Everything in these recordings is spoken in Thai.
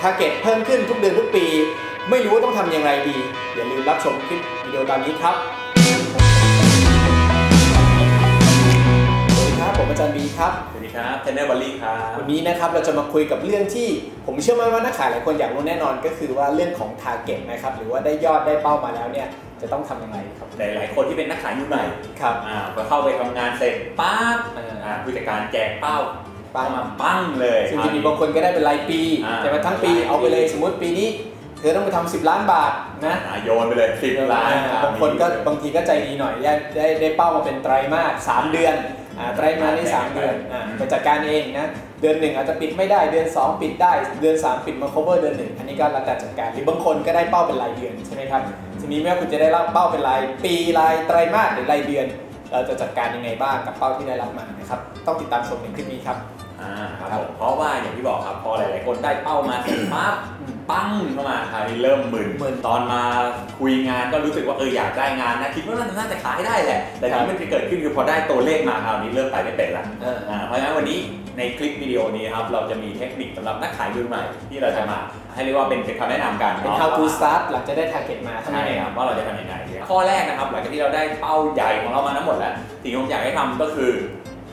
ทาร์เก็ตเพิ่มขึ้นทุกเดือนทุกปี ไม่รู้ว่าต้องทำอย่างไรดี อย่าลืมรับชมคลิปวิดีโอตามนี้ครับ สวัสดีครับ ผมอาจารย์บีครับ สวัสดีครับเทนเนอร์บอลลี่ครับ วันนี้นะครับเราจะมาคุยกับเรื่องที่ผมเชื่อมั่นว่านักขายหลายคนอยากรู้แน่นอนก็คือว่าเรื่องของ t a r g e t นะครับหรือว่าได้ยอดได้เป้ามาแล้วเนี่ยจะต้องทำยังไงครับ หลาย ๆ คนที่เป็นนักขายยุคใหม่ครับ อ่าพอเข้าไปทำงานเสร็จปั๊บอ่าอ่าผู้จัดการแจกเป้า ปังเข้ามาปั้งเลยซึ่งจะมีบางคนก็ได้เป็นรายปีอ่าแต่ว่าทั้งปีเอาไปเลยสมมติปีนี้ เธอต้องไปทำ10ล้านบาทนะอ่าโยนไปเลยสิบล้านอ่าบางคนก็บางทีก็ใจดีหน่อยได้ได้ได้เป้ามาเป็นไตรมาสสามเดือนอ่าไตรมาสนี่สามเดือนอ่าไปจัดการเองนะเดือนหนึ่งอาจจะปิดไม่ได้เดือน 2 ปิดได้ เดือน 3 ปิดมา cover เดือนหนึ่งอันนี้ก็แล้วแต่จัดการหรือบางคนก็ได้เป้าเป็นรายเดือนใช่ไหมครับทีนี้ไม่ว่าคุณจะได้รับเป้าเป็นรายปีรายไตรมาสหรือรายเดือน เราจะจัดการยังไงบ้างกับเป้าที่ได้รับมานะครับต้องติดตามชมในคลิปนี้ครับ อ่าครับผมเพราะว่าอย่างที่บอกครับพอหลายๆคนได้เป้ามาเสร็จปั๊บปั้งเข้ามาคราวนี้เริ่มมึนมึนตอนมาคุยงานก็รู้สึกว่าเอออยากได้งานนะคิดว่าน่าจะขายได้แหละ แต่ครับที่มันจะเกิดขึ้นคือพอได้ตัวเลขมาคราวนี้เริ่มไปไม่เป็นละเอออ่าเพราะฉะนั้นวันนี้ในคลิปวิดีโอนี้ครับเราจะมีเทคนิคสำหรับนักขายมือใหม่ที่เราจะมา ให้เรียกว่าเป็นเป็นคำแนะนำกันเป็นเนาะ how to start หลังจากได้ target มาทำใช่ยังไงคครัรับบว่าเราจะทำยังไงดีข้อแรกนะครับหลังจากที่เราได้เป้าใหญ่ของเรามาทั้งหมดแล้วสิ่งที่ผมอยากให้ทำก็คือ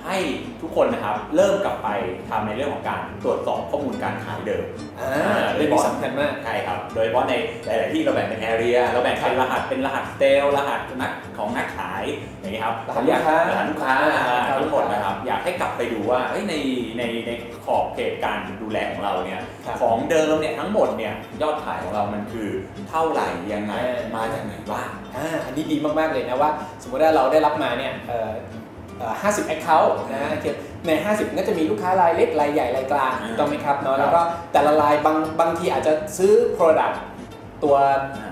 ให้ทุกคนนะครับเริ่มกลับไปทำในเรื่องของการตรวจสอบข้อมูลการขายเดิมอ่าเรื่องนี้สำคัญมากใช่ครับ โดยเฉพาะในหลาย ๆ ที่เราแบ่งเป็นแอเรียเราแบ่งเป็นรหัสเป็นรหัสเซลล์รหัสนักของนักขายอย่างนี้ครับรหัสลูกค้ารหัสลูกค้าอ่าทั้งหมดนะครับ อยากให้กลับไปดูว่าเอ้ยในในในขอบเขตการดูแลของเราเนี่ยครับของเดิมเนี่ยทั้งหมดเนี่ยยอดขายของเรามันคือเท่าไหร่ยังไงเออมาจากไหนบ้างอ่าอันนี้ดีมาก ๆ เลยนะว่า สมมติว่าเราได้รับมาเนี่ยเอ่อเอ่อ 50 account นะใน 50 ก็จะมีลูกค้ารายเล็กรายใหญ่รายกลางอืมถูกต้องไหมครับเนาะครับแล้วก็แต่ละรายบางบางทีอาจจะซื้อ product ตัว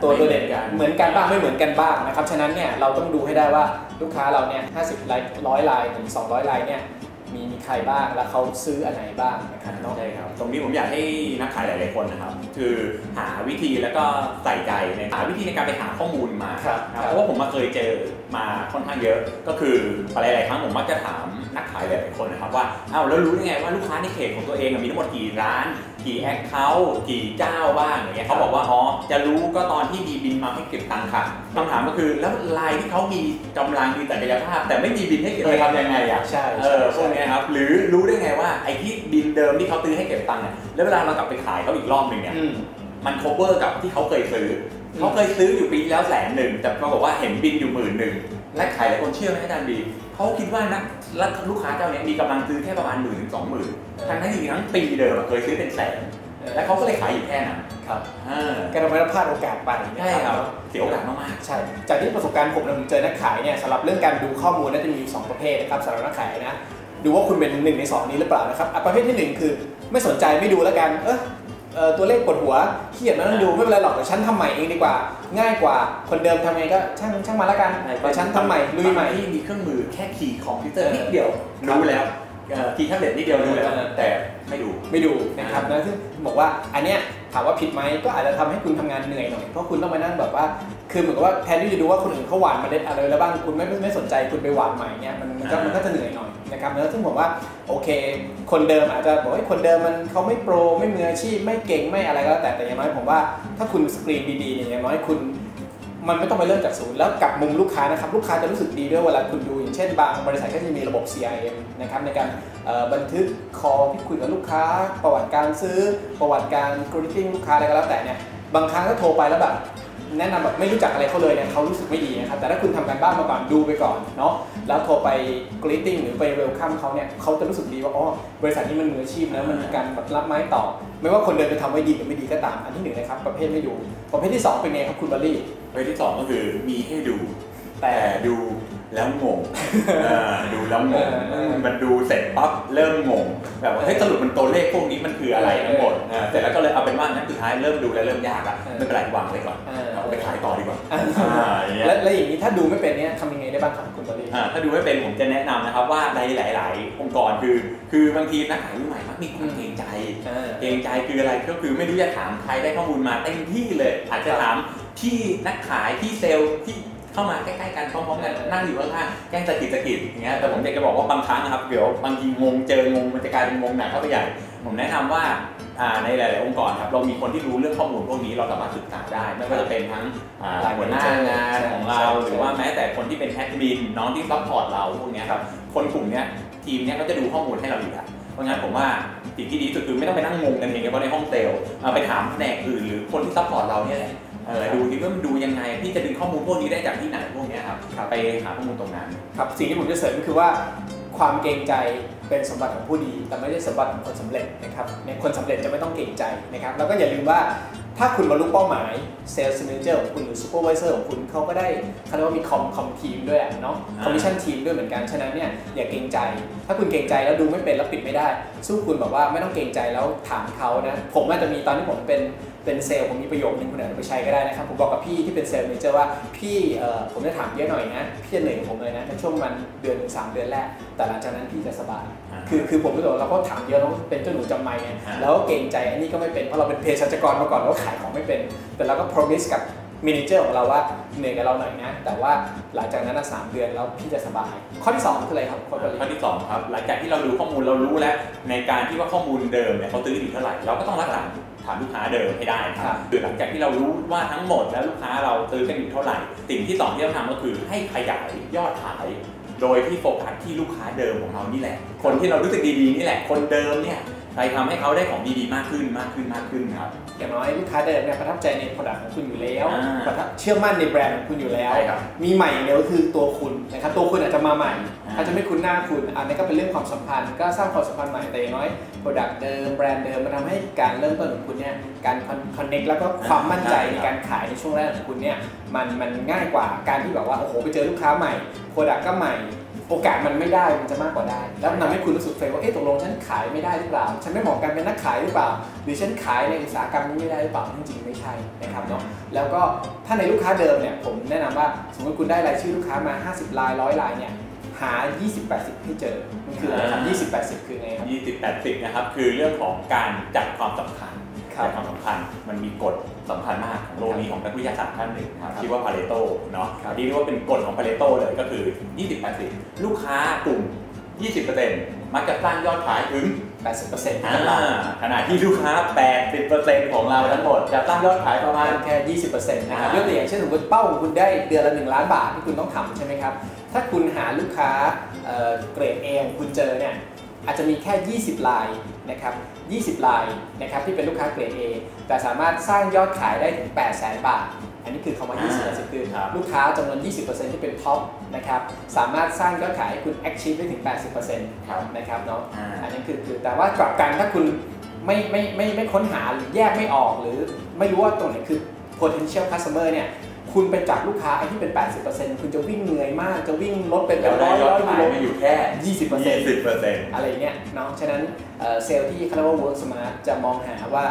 ตัวไม่ตัวเด่นเหมือนกันเหมือนกันบ้างไม่เหมือนกันบ้างนะครับ ฉะนั้นเนี่ยเราต้องดูให้ได้ว่าลูกค้าเราเนี่ย50รายร้อยรายถึง200รายเนี่ย มีมีใครบ้างแล้วเขาซื้ออันไหนบ้างนะครับเนาะ ใช่ครับ ตรงนี้ผมอยากให้นักขายหลาย ๆ คนนะครับ คือหาวิธีแล้วก็ใส่ใจในหาวิธีในการไปหาข้อมูลมาครับนะครับเพราะว่าผมมาเคยเจอมาค่อนข้างเยอะ ก็คือหลาย ๆ ครั้งผมมักจะถามนักขายหลาย ๆ คนนะครับว่าอ้าวแล้วรู้ได้ไงว่าลูกค้าในเขตของตัวเองมีทั้งหมดกี่ร้าน กี่แอคเคาท์กี่เจ้าบ้างอย่างเงี้ยเขาบอกว่าอ๋อจะรู้ก็ตอนที่มีบินมาให้เก็บตังค์ค่ะคำถามก็คือแล้วรายที่เขามีกำลังมีศักยภาพ แต่ไม่มีบินให้เก็บจะทำยังไงอะใช่เอใช่อพวใช่กเนี้ยครับหรือรู้ได้ไงว่าไอ้ที่บินเดิมที่เขาซื้อให้เก็บตังค์เนี่ยแล้วเวลาเรากลับไปขายเขาอีกรอบหนึ่งเนี่ยอืมมัน cover กับที่เขาเคยซื้ออมเขาเคยซื้ออยู่ปีที่แล้วแสนหนึ่งแต่ปรากฏว่าเห็นบินอยู่หมื่นหนึ่งและขายหลายคนเชื่อไหมอาจารย์บี เขาคิดว่านักและลูกค้าเจ้าเนี้ยมีกำลังซื้อแค่ประมาณหมื่นถึงสองหมื่นทั้งที่จริงๆทั้งปีเดิมอะเคยซื้อเป็นแสนและเขาก็เลยขายอยู่แค่นั้นครับอ่าก็ทำให้เราพลาดโอกาสไปนะใช่ครับเนาะเสียโอกาสมากใช่จากที่ประสบการณ์ผมนะผมเจอนักขายเนี่ยสำหรับเรื่องการดูข้อมูลน่าจะมีอยู่สองประเภทนะครับสำหรับนักขายนะดูว่าคุณเป็นหนึ่งในสองนี้หรือเปล่านะครับอะประเภทที่หนึ่งคือไม่สนใจไม่ดูแล้วกันเออเอ่อ ตัวเลขปวดหัวเครียดไมาต้องดูไม่เป็นไรหรอกเดี๋ยวฉันทำใหม่เองดีกว่า ง่ายกว่าคนเดิมทำไงก็ช่างช่างมาแล้วกันๆเดี๋ยวฉันทำใหม่ลุยใหม่ ที่มีเครื่องมือแค่คีย์คอมพิวเตอร์นิดเดียวรู้แล้วเอ่อคีย์แท็บเล็ตนิดเดียวรู้แล้วเออแต่ไม่ดูไม่ดูนะครับนะซึ่งบอกว่าอันเนี้ย ถามว่าผิดไหมก็อาจจะทำให้คุณทำงานเหนื่อยหน่อยเพราะคุณต้องมานั่งแบบว่า คือเหมือนกับว่าแทนที่จะดูว่าคนอื่นเขาหวานเมาเล็ดอะไรแล้วบ้างคุณไม่ไม่ไม่สนใจคุณไปหวานใหม่เนี่ยมันมันก็อ่ามัมันก็จะเหนื่อยหน่อยนะครับแล้วซึ่งผมว่าโอเค คนเดิมอาจจะบอกว่าคนเดิมมันเขาไม่โปรไม่มืออาชีพไม่เก่งไม่อะไรก็แล้วแต่แต่อย่างน้อยผมว่าถ้าคุณสกรีนดีๆเนี่ยอย่างน้อยคุณ มันไม่ต้องไปเริ่มจากศูนย์แล้วกับมุมลูกค้านะครับลูกค้าจะรู้สึกดีด้วยเวลาคุณดูอย่างเช่นบางบริษัทก็จะมีระบบ CRM นะครับในการบันทึกคอที่คุยกับลูกค้า ประวัติการซื้อ ประวัติการ greeting ลูกค้าอะไรก็แล้วแต่เนี่ยบางครั้งถ้าโทรไปแล้วแบบแนะนำแบบไม่รู้จักอะไรเขาเลยเนี่ยเขารู้สึกไม่ดีนะครับแต่ถ้าคุณทำการบ้านมาก่อนดูไปก่อนเนาะแล้วโทรไป greeting หรือไป welcome เขาเนี่ยเขาจะรู้สึกดีว่าอ๋อบริษัทนี้มันมืออาชีพนะมันมีการแบบรับไม้ต่อ ไม่ว่าคนเดินจะทำไว้ดีหรือไม่ดีก็ตามอันที่หนึ่งนะครับประเภทไม่ดูประเภทที่สองเป็นไงครับคุณบัลลี่ เภทที่สองก็คือมีให้ดู แต่แต่ดูแล้วงงเออดูแล้วงงเออเออ มันดูเสร็จปั๊บเริ่มงงแบบว่าเฮ้ยสรุปมันตัวเลขพวกนี้มันคืออะไรทั้งหมดเออเสร็จแล้วก็เลยเอาเป็นว่านั้นสุดท้ายเริ่มดูแล้วเริ่มยากละไม่เป็นไรวางไว้ก่อนเออ เอาไปขายต่อดีกว่าอ่าอ่าอย่างเงี้ย แล้วแล้วอย่างนี้ถ้าดูไม่เป็นเนี่ยทำยังไงได้บ้างครับคุณบอลลี่อ่าถ้าดูไม่เป็นผมจะแนะนำนะครับว่าในหลาย ๆ องค์กรคือ คือบางทีนักขายรุ่นใหม่มักมีความเกรงใจอ่าเกรงใจคืออะไรก็คือไม่รู้จะถามใครได้ข้อมูลมาเต็มที่เลย อาจจะถาม ที่นักขายที่เซลล์ที่เข้ามาใกล้ๆกันพร้อมๆกันนั่งอยู่ข้างๆแกล้งสะกิดสะกิดอย่างเงี้ยแต่ผมอยากจะบอกว่าบางครั้งนะครับเดี๋ยวบางทีงงเจองงมันจะกลายเป็นงงหนักเข้าไปใหญ่ ผมแนะนำว่าอ่าในหลายๆองค์กรครับเรามีคนที่รู้เรื่องข้อมูลพวกนี้เราสามารถศึกษาได้ ไม่ว่าจะเป็นทั้งอ่าหัวหน้างานของเรา หรือว่าแม้แต่คนที่เป็นแอดมินน้องที่ซัพพอร์ตเราพวกนี้ครับคนกลุ่มนี้ทีมเนี้ยก็จะดูข้อมูลให้เราอยู่แล้วเพราะงั้นผมว่าสิ่งที่ดีสุดคือไม่ต้องไปนั่งงงกันเองเฉพาะในห้องเซลล์ไปถามแผนกอื่นหรือคนที่ซัพพอร์ตเราเนี่ยแหละ เออดูดิว่ามันดูยังไงพี่จะดึงข้อมูลพวกนี้ได้จากที่ไหนพวกเนี้ยครับไปหาข้อมูลตรงนั้น ครับสิ่งที่ผมจะเสริมก็คือว่าความเกรงใจเป็นสมบัติของผู้ดี แต่ไม่ใช่สมบัติของคนสำเร็จนะครับเนี่ยคนสำเร็จจะไม่ต้องเกรงใจนะครับแล้วก็อย่าลืมว่าถ้าคุณบรรลุเป้าหมายเซลล์ m ม n เจอร์ของคุณหรือซูเปอร์วิเซอร์ของคุณเขาก็ได้เขาเรียกว่ามีคอมคอมทีมด้วยอะเนาะคอมมิชชั่นทีมด้วยเหมือนกัน ฉะนั้นเนี่ยอย่าเกรงใจ ถ้าคุณเกรงใจแล้วดูไม่เป็นแล้วปิดไม่ได้ สู้คุณแบบว่าไม่ต้องเกรงใจแล้วถามเขานะ ผมอาจจะมีตอนที่ผมเป็น เป็นเซลล์ผมมีประโยคนึงคุณอาจจะไปใช้ก็ได้นะครับผมบอกกับพี่ที่เป็นเซลล์เมเจอร์ว่าพี่เอ่อผมจะถามเยอะหน่อยนะพี่จะเหนื่อยกับผมเลยนะในช่วงมันเดือนถึงสามเดือนแรก แต่หลังจากนั้นพี่จะสบายอ่าคือคือผมรู้สึกว่าเราก็ถามเยอะเราเป็นเจ้าหนูจำไม่ไงอ่าแล้วก็เกรงใจอันนี้ก็ไม่เป็นเพราะเราเป็นเภสัชกรมาก่อนเราก็ขายของไม่เป็น แต่เราก็ promise กับ m ม n เจอร์ของเราว่าเหนื่อยกับเราหน่อยนะ แต่ว่าหลังจากนั้นนะสามเดือนแล้วพี่จะสบาย ข้อที่สองคืออะไรครับข้อผลิตข้อที่สองครับ หลังจากที่เรารู้ข้อมูลเรารู้แล้ว ในการที่ว่าข้อมูลเดิมเนี่ยเขาซื้ออยู่เท่าไหร่ เราก็ต้องรักษา ฐานลูกค้าเดิมให้ได้คครัรับบคือหลังจากที่เรารู้ว่าทั้งหมดแล้วลูกค้าเราซื้อกันอยู่เท่าไหร่ สิ่งที่สองที่เราทำก็คือให้ขยายยอดขายโดยที่โฟกัสที่ลูกค้าเดิมของเรานี่แหละ คนที่เรารู้สึกดีๆนี่แหละ คนเดิมเนี่ย ไปทำให้เขาได้ของดีๆมากขึ้นมากขึ้นมากขึ้นครับ อย่างน้อยลูกค้าเดิมเนี่ยประทับใจในผลิตของคุณอยู่แล้วอ่าประทับเชื่อมั่นในแบรนด์ของคุณอยู่แล้วใช่ครับมีใหม่อย่างเดียวก็คือตัวคุณนะครับตัวคุณอาจจะมาใหม่อ่าอาจจะไม่คุ้นหน้าคุณอันนี้ก็เป็นเรื่องความสัมพันธ์ ก็สร้างความสัมพันธ์ใหม่แต่อย่างน้อยโปรดักต์เดิมแบรนด์เดิมมันทำให้การเริ่มต้นของคุณเนี่ยการคอนเน็กแล้วก็ความมั่นใจในการขายในช่วงแรกของคุณเนี่ยมันมันง่ายกว่าการที่แบบว่าโอ้โหไปเจอลูกค้าใหม่โปรดักต์ก็ใหม่ โอกาสมันไม่ได้มันจะมากกว่าได้ แล้วมันทำให้คุณรู้สึกเฟลว่าเอ๊ะตกลงฉันขายไม่ได้หรือเปล่า ฉันไม่เหมาะกับการเป็นนักขายหรือเปล่า หรือฉันขายในอุตสาหกรรมนี้ไม่ได้หรือเปล่าจริงๆไม่ใช่นะครับเนาะแล้วก็ถ้าในลูกค้าเดิมเนี่ยผมแนะนำว่าสมมติคุณได้รายชื่อลูกค้ามา 50 รายร้อยรายเนี่ยหา 20 80 ให้เจอมันคืออะไรครับ20 80 คือไงครับยี่สิบแปดสิบนะครับ คือเรื่องของการจัดความสำคัญ ครับจัดความสำคัญมันมีกฎสำคัญมากของโลกนี้ของนักวิทยาศาสตร์ท่านหนึ่งนะครับครับชื่อว่าพาเรโตเนาะครับอันนี้เรียกว่าเป็นกฎของพาเรโตเลยก็คือ 20 80 ลูกค้ากลุ่ม 20%มักจะสร้างยอดขายถึง 80%ที่อ่าตลาดขณะที่ลูกค้า 80%ของเราทั้งหมด จะสร้างยอดขายประมาณแค่ 20%นะครับอ่ายกตัวอย่างเช่นสมมติเป้าของคุณได้เดือนละ 1 ล้านบาทที่คุณต้องทำใช่ไหมครับ ถ้าคุณหาลูกค้าเอ่อเกรด A ของคุณเจอเนี่ยอาจจะมีแค่ 20 ลาย นะครับ20 ลายนะครับที่เป็นลูกค้าเกรด A แต่สามารถสร้างยอดขายได้ถึง8 0 0 0 0 0บาท อันนี้คือคำว่า20%คือครับลูกค้าจำนวน 20%ที่เป็นท็อปนะครับสามารถสร้างยอดขายให้คุณ achieve ได้ถึง 80%ครับนะครับเนาะอ่าอันนี้คือคือแต่ว่ากลับกันถ้าคุณไม่ไม่ไม่ไม่ค้นหาหรือแยกไม่ออกหรือไม่รู้ว่าตรงไหนคือ potential customer เนี่ยคุณไปจับลูกค้าไอ้ที่เป็น 80%คุณจะวิ่งเหนื่อยมาก จะวิ่งรถเป็นแล้วได้ร้อยยอร้ดอยขากิยโลมาอยู่แค่ 20% 20%อะไรเงี้ยเนาะ ฉะนั้น เอ่อเซลล์ที่เขาเรียกว่า work smart จะมองหาว่า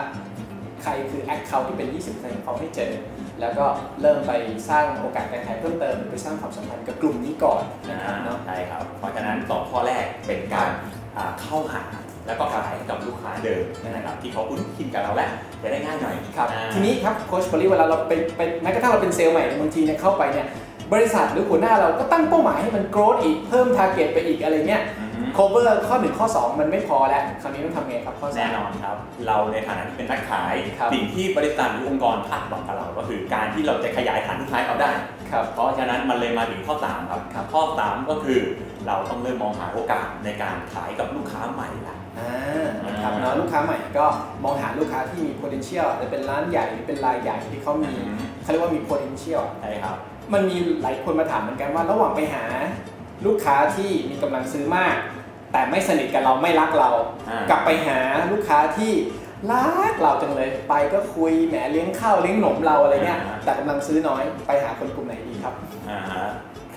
ใครคือ account ที่เป็น 20%ของเขาให้เจอ แล้วก็เริ่มไปสร้างโอกาสการขายเพิ่มเติมหรือไปสร้างความสัมพันธ์กับกลุ่มนี้ก่อนนะครับเนาะใช่ครับ เพราะฉะนั้นสองข้อแรกเป็นการอ่าเข้าหาแล้วก็ขายให้กับลูกค้าเดิมนะครับที่เขาคุ้นชินกับเราแล้วจะได้ง่ายหน่อยครับอ่าทีนี้ครับโค้ชพอลี่เวลาเราไปไปแม้กระทั่งเราเป็นเซลล์ใหม่บางทีเนี่ยเข้าไปเนี่ยบริษัทหรือหัวหน้าเราก็ตั้งเป้าหมายให้มันโกรธอีกเพิ่มทาร์เก็ตไปอีกอะไรเงี้ยอือฮึ cover ข้อ1ข้อ 2 มันไม่พอแล้ว คราวนี้ต้องทำไงครับข้อแน่สามนอนครับ เราในฐานะที่เป็นนักขาย ครับ สิ่งที่บริษัทหรือองค์กรคาดหวังกับเรา ก็คือการที่เราจะขยายฐานลูกค้าเขาได้ ครับ เพราะฉะนั้นมันเลยมาถึงข้อ3ครับครับ ข้อ 3 ก็คือเราต้องเริ่มมองหาโอกาสในการขายกับลูกค้าใหม่ละ อ่านะครับเนาะลูกค้าใหม่ก็มองหาลูกค้าที่มี potential อาจจะเป็นร้านใหญ่หรือเป็นรายใหญ่ที่เขามีเขาเรียกว่ามี potential อะใช่ครับ มันมีหลายคนมาถามเหมือนกันว่า ระหว่างไปหาลูกค้าที่มีกำลังซื้อมาก แต่ไม่สนิทกับเราไม่รักเราอ่ากลับไปหาลูกค้าที่รักเราจังเลยไปก็คุยแหมเลี้ยงข้าวเลี้ยงหนมเราอะไรเงี้ยอ่าแต่กำลังซื้อน้อยไปหาคนกลุ่มไหนดีครับอ่าฮะ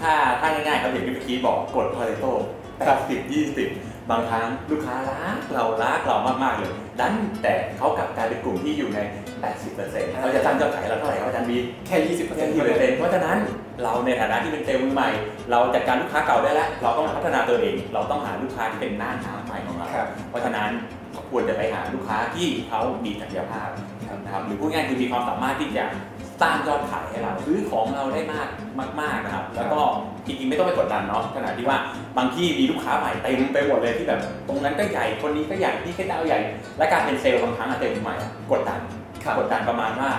ถ้าถ้าง่ายๆครับอย่างที่เมื่อกี้บอกกดพาเรโตครับ80 20บางครั้งลูกค้ารักเรารักเรามากๆเลยดันแต่เขากลับกลายเป็นกลุ่มที่อยู่ใน 80%เขาจะสร้างยอดขายเราเท่าไหร่ครับอาจารย์บีแค่20%เพียงเท่านั้น20%เพราะฉะนั้นเราในฐานะที่เป็นเซลล์มือใหม่ เราจัดการลูกค้าเก่าได้แล้ว เราต้องพัฒนาตัวเอง เราต้องหาลูกค้าที่เป็นหน้าหาใหม่ของเราครับเพราะฉะนั้นควรจะไปหาลูกค้าที่เขามีศักยภาพนะครับหรือพูดง่ายๆคือมีความสามารถที่จะ สร้างยอดขายให้เราซื้อของเราได้มากมากๆนะครับ แล้วก็จริงๆไม่ต้องไปกดดันเนาะขณะที่ว่าบางที่มีลูกค้าใหม่เต็มไปหมดเลยที่แบบ ตรงนั้นก็ใหญ่คนนี้ก็ใหญ่ที่แค่ดาวใหญ่ และการเป็นเซลล์บางครั้งอะเต็มใหม่อะกดดันครับกดดันประมาณว่า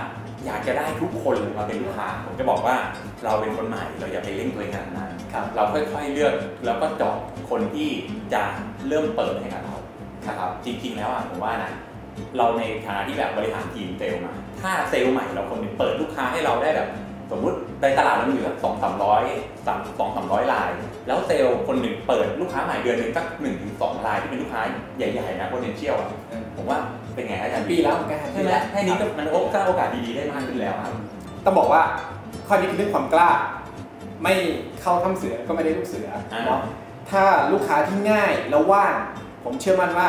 อยากจะได้ทุกคนเลยมาเป็นลูกค้าผมจะบอกว่าเราเป็นคนใหม่เราอย่าไปเล่นตัวเองขนาดนั้นครับเราค่อยๆเลือกแล้วก็เจาะคนที่จะเริ่มเปิดให้กับเรานะครับจริงๆแล้วอะผมว่านะเราในฐานะที่แบบบริหารทีมเซลล์มา ถ้าเซลล์ใหม่เราคนหนึ่งเปิดลูกค้าให้เราได้แบบ สมมุติในตลาดมันมีสักสองสามร้อยสามสองสามร้อยราย แล้วเซลล์คนหนึ่งเปิดลูกค้าใหม่เดือนหนึ่งสักหนึ่งถึงสองรายที่เป็นลูกค้าใหญ่ๆนะ potential อะผมว่าเป็นไงอาจารย์ปีแล้วเหมือนกันครับใช่ไหมแค่นี้ก็มันโอกาสโอกาสดีๆได้มากขึ้นแล้วครับต้องบอกว่าข้อนี้คือเรื่องความกล้า ไม่เข้าถ้ำเสือก็ไม่ได้ลูกเสืออ่าเนาะถ้าลูกค้าที่ง่ายแล้วว่างผมเชื่อมั่นว่า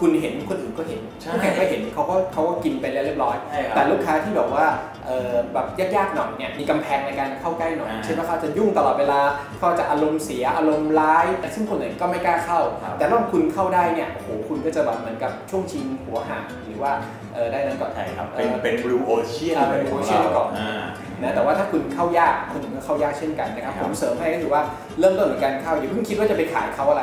คุณเห็นคนอื่นก็เห็นใช่ผู้แข่งก็เห็นเขาก็เขาก็กินไปแล้วเรียบร้อยใช่ครับแต่ลูกค้าที่แบบว่าเออแบบยากๆหน่อยเนี่ยมีกำแพงในการเข้าใกล้หน่อยอ่าเช่นว่าเขาจะยุ่งตลอดเวลาเขาจะอารมณ์เสียอารมณ์ร้ายแต่ซึ่งคนอื่นก็ไม่กล้าเข้าครับแต่ถ้าคุณเข้าได้เนี่ยโอ้โหคุณก็จะแบบเหมือนกับช่วงชิงหัวหางหรือว่าเออได้นั้นก่อนใช่ครับเป็นเป็น blue ocean อ่าเป็น blue ocean ก่อนอ่านะแต่ว่าถ้าคุณเข้ายากคนอื่นก็เข้ายากเช่นกันนะครับครับผมเสริมให้ก็คือว่าเริ่มต้นเหมือนการเข้าอย่าเพิ่งคิดว่าจะไปขายเขาอะไร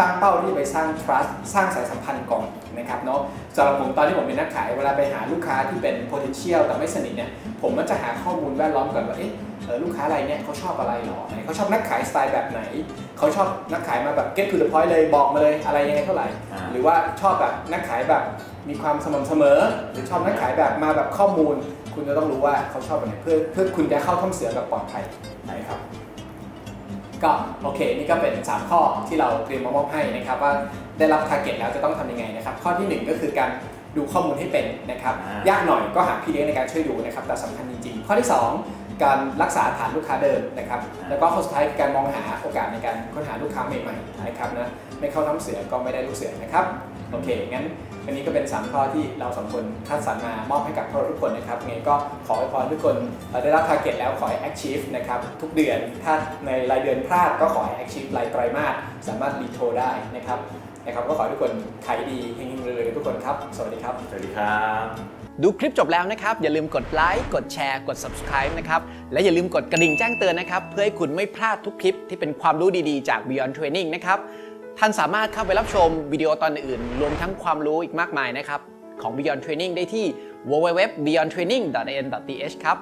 ตั้งเป้าที่จะไปสร้าง trust สร้างสายสัมพันธ์ก่อนนะครับเนาะสำหรับผมตอนที่ผมเป็นนักขาย เวลาไปหาลูกค้าที่เป็น potential แต่ไม่สนิทเนี่ยผมมันจะหาข้อมูลแวดล้อมก่อนว่าเอ๊ะเออลูกค้ารายเนี่ยเขาชอบอะไรหรอไหนเขาชอบนักขายสไตล์แบบไหน เขาชอบนักขายมาแบบ get to the point เลยบอกมาเลยอะไรยังไงเท่าไหร่อ่าหรือว่าชอบแบบนักขายแบบมีความสม่ำเสมอ หรือชอบนักขายแบบมาแบบข้อมูล คุณจะต้องรู้ว่าเขาชอบแบบไหนเพื่อเพื่อคุณจะเข้าถ้ำเสือแบบปลอดภัยใช่ครับ ก็โอเค นี่ก็เป็น 3 ข้อที่เราเตรียมมามอบให้นะครับ ว่าได้รับ t a r g e t แล้วจะต้องทำยังไงนะครับ ข้อทีหนึ่1 ก็คือการดูข้อมูลให้เป็นนะครับอ่ายยากหน่อยก็หาพี่เลี้ยงในการช่วยดูนะครับแต่สำคัญจริงๆ ข้อที่ 2 การรักษาฐานลูกค้าเดิมนะครับ แล้วก็ข้อสุดท้ายการมองหาโอกาสในการค้นหาลูกค้าใหม่ๆนะครับนะไม่เข้าน้ำเสือก็ไม่ได้ลูกเสือนะครับโอเคงั้นอันนี้ก็เป็น 3 ข้อที่เราสองคนคัดสรรมามอบให้กับพวกทุกคนนะครับไงก็ขอให้พรทุกคนได้รับ target แล้วขอให้ achieve นะครับทุกเดือนถ้าในรายเดือนพลาดก็ขอให้ achieve รายไตรมาสสามารถรีโทได้นะครับนะครับก็ขอให้ทุกคนขายดีเฮงๆรวยๆทุกคนครับ สวัสดีครับ สวัสดีครับ ดูคลิปจบแล้วนะครับ อย่าลืมกดไลค์กดแชร์กด subscribe นะครับ และอย่าลืมกดกระดิ่งแจ้งเตือนนะครับ เพื่อให้คุณไม่พลาดทุกคลิปที่เป็นความรู้ดีๆจาก Beyond Training นะครับ ท่านสามารถเข้าไปรับชมวิดีโอตอนอื่น รวมทั้งความรู้อีกมากมายนะครับของ Beyond Training ได้ที่ www.beyondtraining.in.th ครับ